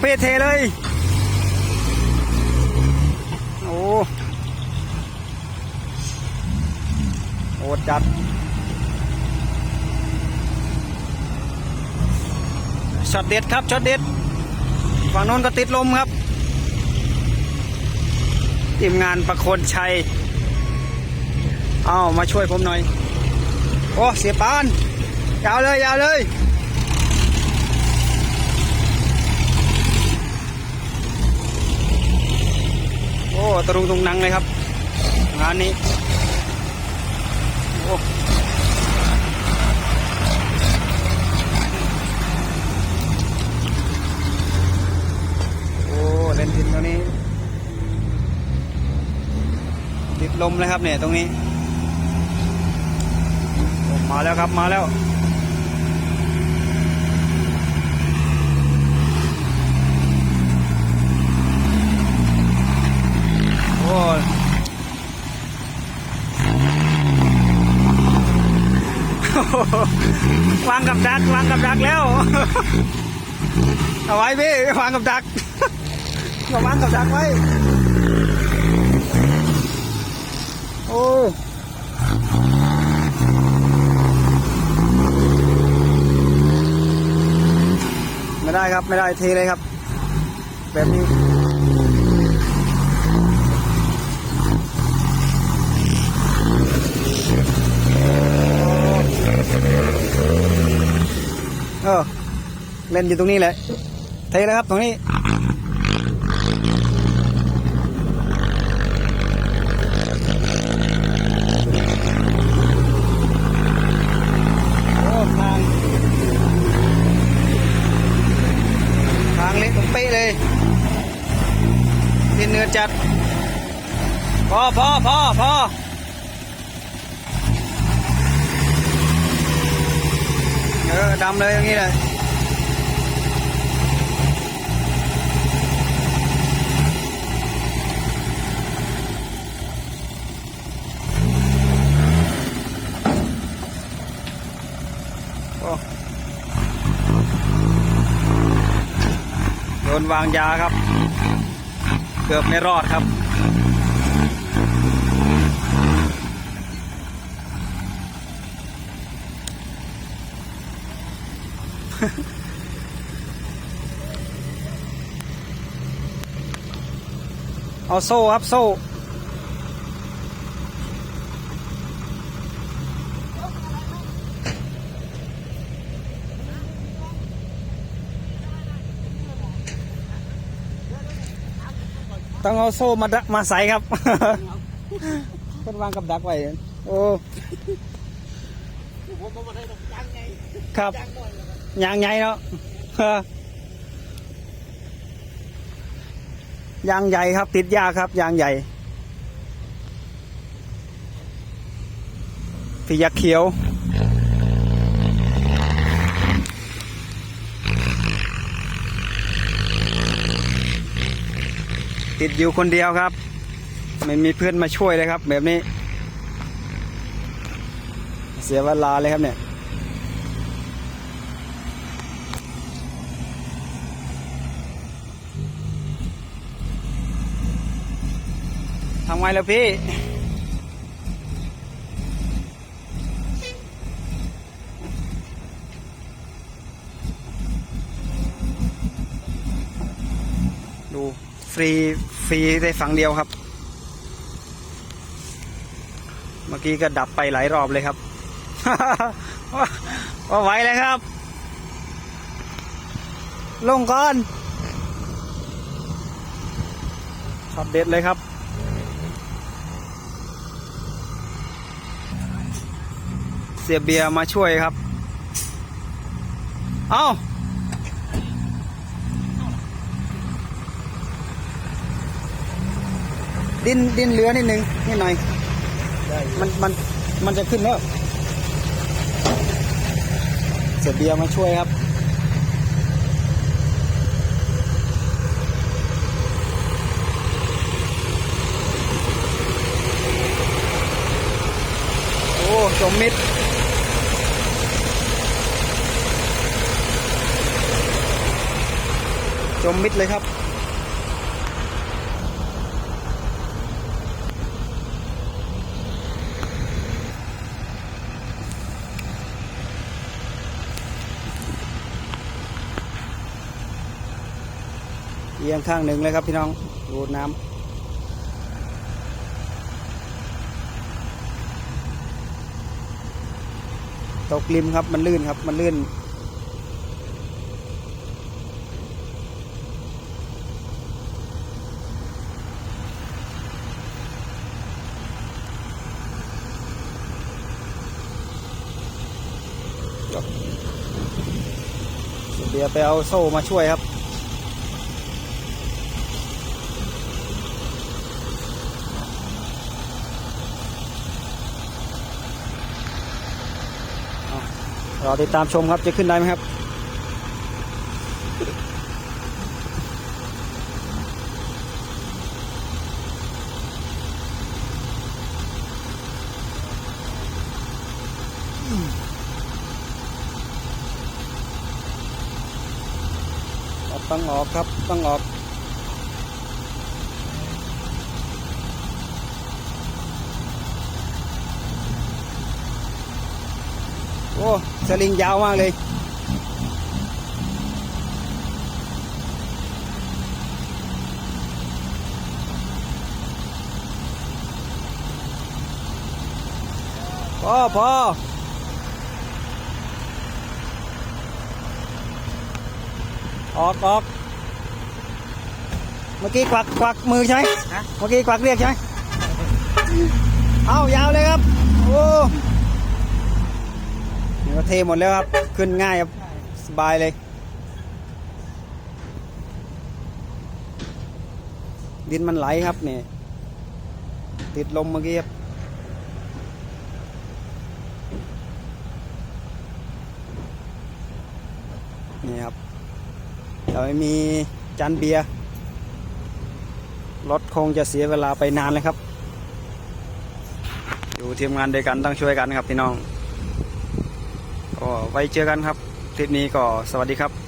เปเทเลย โอ้โอดจัดช็อตเด็ดครับช็อตเด็ดฝั่งโน้นก็ติดลมครับทีมงานประโคนชัย เอามาช่วยผมหน่อย โอ้ เสียปาน ยาวเลย ยาวเลย โอ้ตรุงตรงนังเลยครับ งานนี้โอ้โอ้เล่นดินตรงนี้ ติดลมเลยครับเนี่ยตรงนี้ มาแล้วครับมาแล้ว โอ้ย วางกับดักวางกับดักแล้ว เอาไว้พี่วางกับดักมาวางกับดักไว้ โอ้ไม่ได้ครับไม่ได้เทเลยครับ แบบนี้ เล่นอยู่ตรงนี้แหละเทเลยครับตรงนี้โอ้ทางทางเล็กเป๊ะเลยดินเนื้อจัด พอพอพอพอเออดำเลยอย่างนี้เลย นวางยาครับ เกือบไม่รอดครับ เอาโซ่ครับโซ่ ต้องเอาโซ่มาดะมาใส่ครับคนวางกับดักไว้โอ้ผมมาได้ดอกจังไงครับจังหน่อยยางใหญ่เนาะยางใหญ่ครับ ติดยากครับยางใหญ่พยักเขียว ติดอยู่คนเดียวครับ ไม่มีเพื่อนมาช่วยเลยครับ แบบนี้ เสียเวลาเลยครับเนี่ยทำไงล้วพี่ ดู ฟรีฟรีได้ฝั่งเดียวครับ เมื่อกี้ก็ดับไปหลายรอบเลยครับว่าว่าไหวเลยครับ ลงก่อนช็อตเด็ดเลยครับเสียเบียร์มาช่วยครับ เอา ดินดินเหลือนิดนึงนิดหน่อยได้มันมันมันจะขึ้นแล้วเสียเบียร์มาช่วยครับโอ้จมมิดจมมิดเลยครับ อียงข้างหนึ่งเลยครับพี่น้องดูน้ำตกริมครับมันลื่นครับ มันลื่น เดี๋ยวไปเอาโซ่มาช่วยครับ รอติดตามชมครับจะขึ้นได้ไหมครับ ต้องออกครับ ต้องออก โอ้สลิงยาวมากเลย พอพอออกออกเมื่อกี้ควักควักมือใช่ไหมฮะเมื่อกี้ควักเรียกใช่ไหมเอายาวเลยครับ โอ้นี่ ก็เทหมดแล้วครับ ขึ้นง่ายครับ สบายเลย ดินมันไหลครับเนี่ยติดลมเมื่อกี้ครับนี่ครับเราไม่มีจานเบียร์รถคงจะเสียเวลาไปนานเลยครับ อยู่ทีมงานเดียวกันต้องช่วยกันครับพี่น้อง ก็ไว้เจอกันครับ คลิปนี้ก็สวัสดีครับ